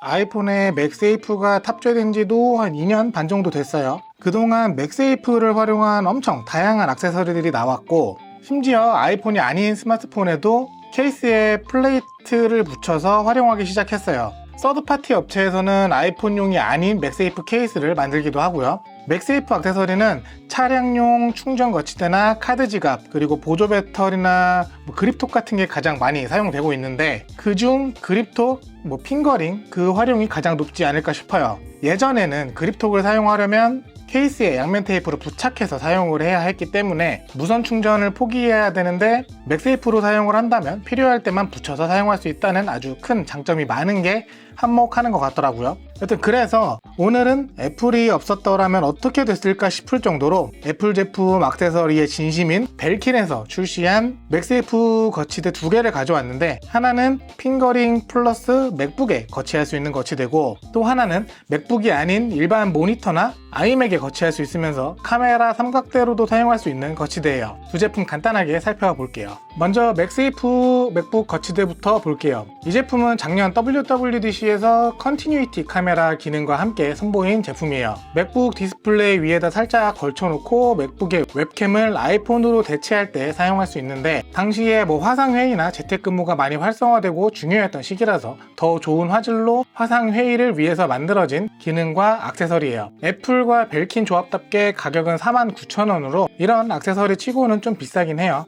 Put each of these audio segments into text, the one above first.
아이폰에 맥세이프가 탑재된 지도 한 2년 반 정도 됐어요. 그동안 맥세이프를 활용한 엄청 다양한 액세서리들이 나왔고, 심지어 아이폰이 아닌 스마트폰에도 케이스에 플레이트를 붙여서 활용하기 시작했어요. 서드파티 업체에서는 아이폰용이 아닌 맥세이프 케이스를 만들기도 하고요. 맥세이프 액세서리는 차량용 충전 거치대나 카드 지갑 그리고 보조 배터리나 뭐 그립톡 같은 게 가장 많이 사용되고 있는데 그중 그립톡, 뭐 핑거링 그 활용이 가장 높지 않을까 싶어요. 예전에는 그립톡을 사용하려면 케이스에 양면 테이프를 부착해서 사용을 해야 했기 때문에 무선 충전을 포기해야 되는데 맥세이프로 사용을 한다면 필요할 때만 붙여서 사용할 수 있다는 아주 큰 장점이 많은 게 한몫하는 것 같더라고요. 여튼 그래서 오늘은 애플이 없었더라면 어떻게 됐을까 싶을 정도로 애플 제품 액세서리의 진심인 벨킨에서 출시한 맥세이프 거치대 두 개를 가져왔는데 하나는 핑거링 플러스 맥북에 거치할 수 있는 거치대고 또 하나는 맥북이 아닌 일반 모니터나 아이맥에 거치할 수 있으면서 카메라 삼각대로도 사용할 수 있는 거치대예요. 두 제품 간단하게 살펴 볼게요. 먼저 맥세이프 맥북 거치대부터 볼게요. 이 제품은 작년 WWDC에서 컨티뉴이티 카메라 기능과 함께 선보인 제품이에요. 맥북 디스플레이 위에다 살짝 걸쳐놓고 맥북의 웹캠을 아이폰으로 대체할 때 사용할 수 있는데 당시에 뭐 화상회의나 재택근무가 많이 활성화되고 중요했던 시기라서 더 좋은 화질로 화상회의를 위해서 만들어진 기능과 액세서리예요. 애플과 벨킨 조합답게 가격은 49,000원으로 이런 액세서리 치고는 좀 비싸긴 해요.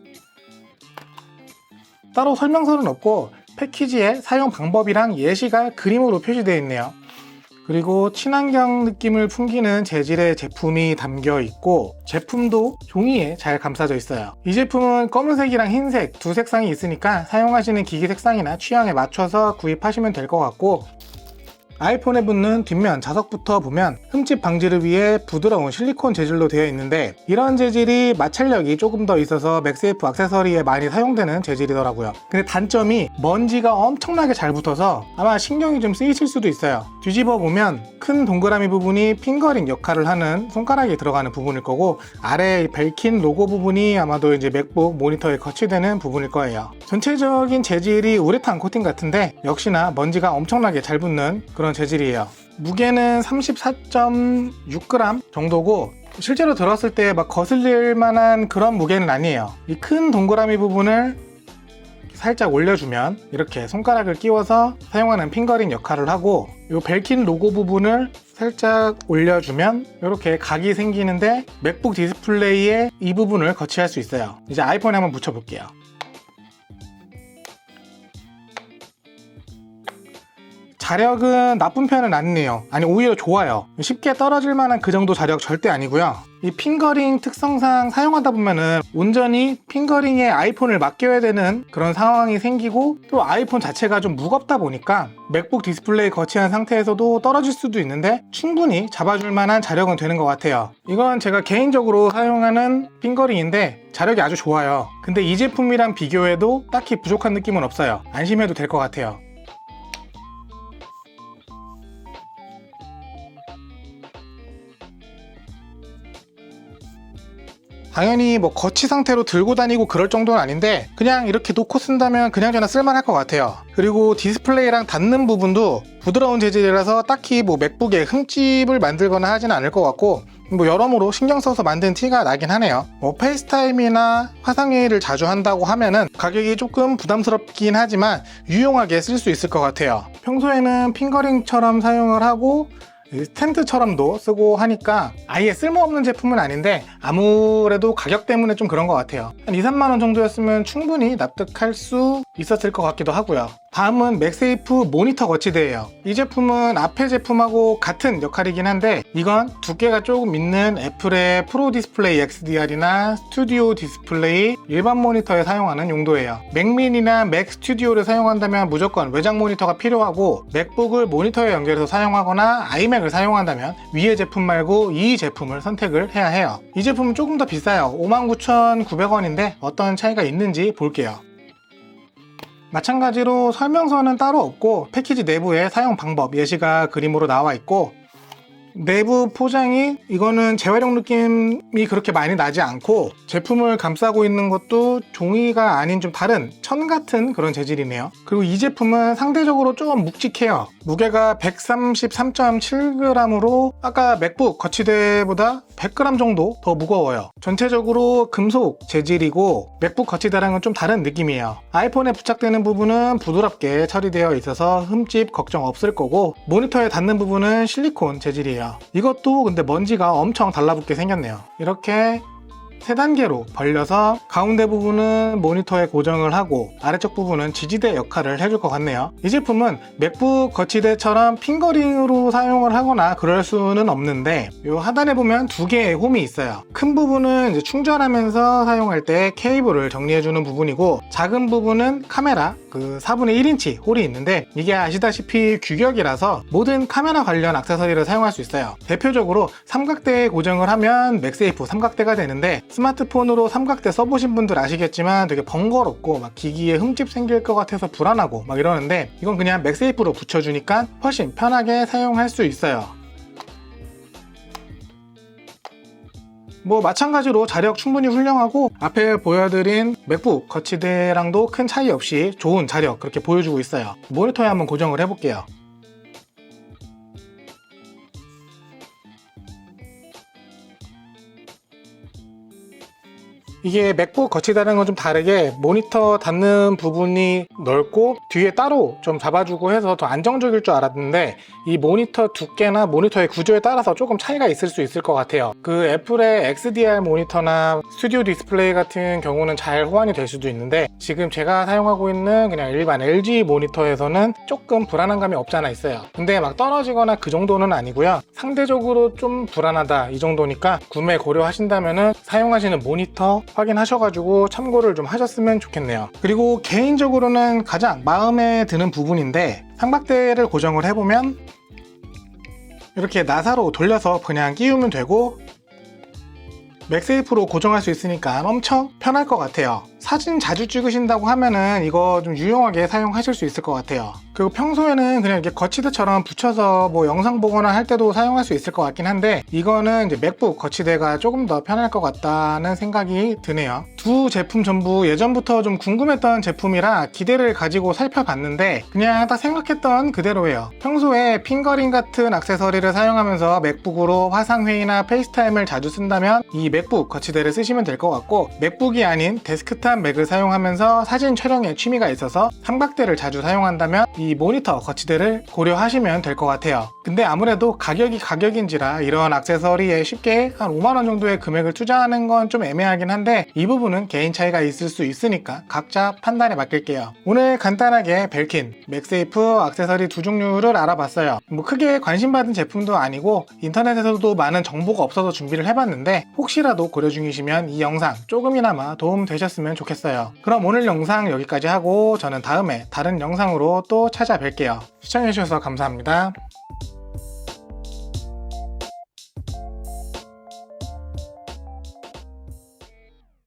따로 설명서는 없고 패키지에 사용 방법이랑 예시가 그림으로 표시되어 있네요. 그리고 친환경 느낌을 풍기는 재질의 제품이 담겨 있고 제품도 종이에 잘 감싸져 있어요. 이 제품은 검은색이랑 흰색 두 색상이 있으니까 사용하시는 기기 색상이나 취향에 맞춰서 구입하시면 될 것 같고 아이폰에 붙는 뒷면 자석부터 보면 흠집 방지를 위해 부드러운 실리콘 재질로 되어 있는데 이런 재질이 마찰력이 조금 더 있어서 맥세이프 액세서리에 많이 사용되는 재질이더라고요. 근데 단점이 먼지가 엄청나게 잘 붙어서 아마 신경이 좀 쓰이실 수도 있어요. 뒤집어 보면 큰 동그라미 부분이 핑거링 역할을 하는 손가락이 들어가는 부분일 거고 아래 벨킨 로고 부분이 아마도 이제 맥북 모니터에 거치되는 부분일 거예요. 전체적인 재질이 우레탄 코팅 같은데 역시나 먼지가 엄청나게 잘 붙는 그런 재질이에요. 무게는 34.6g 정도고 실제로 들었을 때 막 거슬릴 만한 그런 무게는 아니에요. 이 큰 동그라미 부분을 살짝 올려주면 이렇게 손가락을 끼워서 사용하는 핑거링 역할을 하고 이 벨킨 로고 부분을 살짝 올려주면 이렇게 각이 생기는데 맥북 디스플레이에 이 부분을 거치할 수 있어요. 이제 아이폰에 한번 붙여볼게요. 자력은 나쁜 편은 아니네요. 아니 오히려 좋아요. 쉽게 떨어질 만한 그 정도 자력 절대 아니고요. 이 핑거링 특성상 사용하다 보면은 온전히 핑거링에 아이폰을 맡겨야 되는 그런 상황이 생기고 또 아이폰 자체가 좀 무겁다 보니까 맥북 디스플레이 거치한 상태에서도 떨어질 수도 있는데 충분히 잡아줄 만한 자력은 되는 것 같아요. 이건 제가 개인적으로 사용하는 핑거링인데 자력이 아주 좋아요. 근데 이 제품이랑 비교해도 딱히 부족한 느낌은 없어요. 안심해도 될 것 같아요. 당연히 뭐 거치 상태로 들고 다니고 그럴 정도는 아닌데 그냥 이렇게 놓고 쓴다면 그냥저냥 쓸만할 것 같아요. 그리고 디스플레이랑 닿는 부분도 부드러운 재질이라서 딱히 뭐 맥북에 흠집을 만들거나 하진 않을 것 같고 뭐 여러모로 신경 써서 만든 티가 나긴 하네요. 뭐 페이스타임이나 화상회의를 자주 한다고 하면은 가격이 조금 부담스럽긴 하지만 유용하게 쓸 수 있을 것 같아요. 평소에는 핑거링처럼 사용을 하고 스탠드처럼도 쓰고 하니까 아예 쓸모없는 제품은 아닌데 아무래도 가격 때문에 좀 그런 것 같아요. 한 2, 3만원 정도였으면 충분히 납득할 수 있었을 것 같기도 하고요 다음은 맥세이프 모니터 거치대예요. 이 제품은 앞에 제품하고 같은 역할이긴 한데 이건 두께가 조금 있는 애플의 프로 디스플레이 XDR이나 스튜디오 디스플레이 일반 모니터에 사용하는 용도예요. 맥민이나 맥 스튜디오를 사용한다면 무조건 외장 모니터가 필요하고 맥북을 모니터에 연결해서 사용하거나 아이맥을 사용한다면 위의 제품 말고 이 제품을 선택을 해야 해요. 이 제품은 조금 더 비싸요. 59,900원인데 어떤 차이가 있는지 볼게요 마찬가지로 설명서는 따로 없고 패키지 내부에 사용 방법 예시가 그림으로 나와 있고 내부 포장이 이거는 재활용 느낌이 그렇게 많이 나지 않고 제품을 감싸고 있는 것도 종이가 아닌 좀 다른 천 같은 그런 재질이네요. 그리고 이 제품은 상대적으로 좀 묵직해요. 무게가 133.7g으로 아까 맥북 거치대보다 100g 정도 더 무거워요. 전체적으로 금속 재질이고 맥북 거치대랑은 좀 다른 느낌이에요. 아이폰에 부착되는 부분은 부드럽게 처리되어 있어서 흠집 걱정 없을 거고 모니터에 닿는 부분은 실리콘 재질이에요. 이것도 근데 먼지가 엄청 달라붙게 생겼네요. 이렇게 세 단계로 벌려서 가운데 부분은 모니터에 고정을 하고 아래쪽 부분은 지지대 역할을 해줄 것 같네요. 이 제품은 맥북 거치대처럼 핑거링으로 사용을 하거나 그럴 수는 없는데 이 하단에 보면 두 개의 홈이 있어요. 큰 부분은 충전하면서 사용할 때 케이블을 정리해주는 부분이고 작은 부분은 카메라 그 4분의 1인치 홀이 있는데 이게 아시다시피 규격이라서 모든 카메라 관련 액세서리를 사용할 수 있어요. 대표적으로 삼각대에 고정을 하면 맥세이프 삼각대가 되는데 스마트폰으로 삼각대 써보신 분들 아시겠지만 되게 번거롭고 막 기기에 흠집 생길 것 같아서 불안하고 막 이러는데 이건 그냥 맥세이프로 붙여주니까 훨씬 편하게 사용할 수 있어요. 뭐 마찬가지로 자력 충분히 훌륭하고 앞에 보여드린 맥북 거치대랑도 큰 차이 없이 좋은 자력 그렇게 보여주고 있어요. 모니터에 한번 고정을 해볼게요. 이게 맥북 거치다는 건 좀 다르게 모니터 닿는 부분이 넓고 뒤에 따로 좀 잡아주고 해서 더 안정적일 줄 알았는데 이 모니터 두께나 모니터의 구조에 따라서 조금 차이가 있을 수 있을 것 같아요. 그 애플의 XDR 모니터나 스튜디오 디스플레이 같은 경우는 잘 호환이 될 수도 있는데 지금 제가 사용하고 있는 그냥 일반 LG 모니터에서는 조금 불안한 감이 없잖아 있어요. 근데 막 떨어지거나 그 정도는 아니고요. 상대적으로 좀 불안하다 이 정도니까 구매 고려하신다면은 사용하시는 모니터 확인하셔가지고 참고를 좀 하셨으면 좋겠네요. 그리고 개인적으로는 가장 마음에 드는 부분인데 삼각대를 고정을 해보면 이렇게 나사로 돌려서 그냥 끼우면 되고 맥세이프로 고정할 수 있으니까 엄청 편할 것 같아요. 사진 자주 찍으신다고 하면은 이거 좀 유용하게 사용하실 수 있을 것 같아요. 그리고 평소에는 그냥 이렇게 거치대처럼 붙여서 뭐 영상 보거나 할 때도 사용할 수 있을 것 같긴 한데 이거는 이제 맥북 거치대가 조금 더 편할 것 같다는 생각이 드네요. 두 제품 전부 예전부터 좀 궁금했던 제품이라 기대를 가지고 살펴봤는데 그냥 딱 생각했던 그대로예요. 평소에 핑거링 같은 액세서리를 사용하면서 맥북으로 화상회의나 페이스타임을 자주 쓴다면 이 맥북 거치대를 쓰시면 될 것 같고 맥북이 아닌 데스크탑 맥을 사용하면서 사진 촬영에 취미가 있어서 삼각대를 자주 사용한다면 이 모니터 거치대를 고려하시면 될 것 같아요. 근데 아무래도 가격이 가격인지라 이런 액세서리에 쉽게 한 5만원 정도의 금액을 투자하는 건 좀 애매하긴 한데 이 부분은 개인 차이가 있을 수 있으니까 각자 판단에 맡길게요. 오늘 간단하게 벨킨, 맥세이프 액세서리 두 종류를 알아봤어요. 뭐 크게 관심받은 제품도 아니고 인터넷에서도 많은 정보가 없어서 준비를 해봤는데 혹시라도 고려 중이시면 이 영상 조금이나마 도움 되셨으면 좋겠어요. 그럼 오늘 영상 여기까지 하고 저는 다음에 다른 영상으로 또 찾아뵐게요. 시청해주셔서 감사합니다.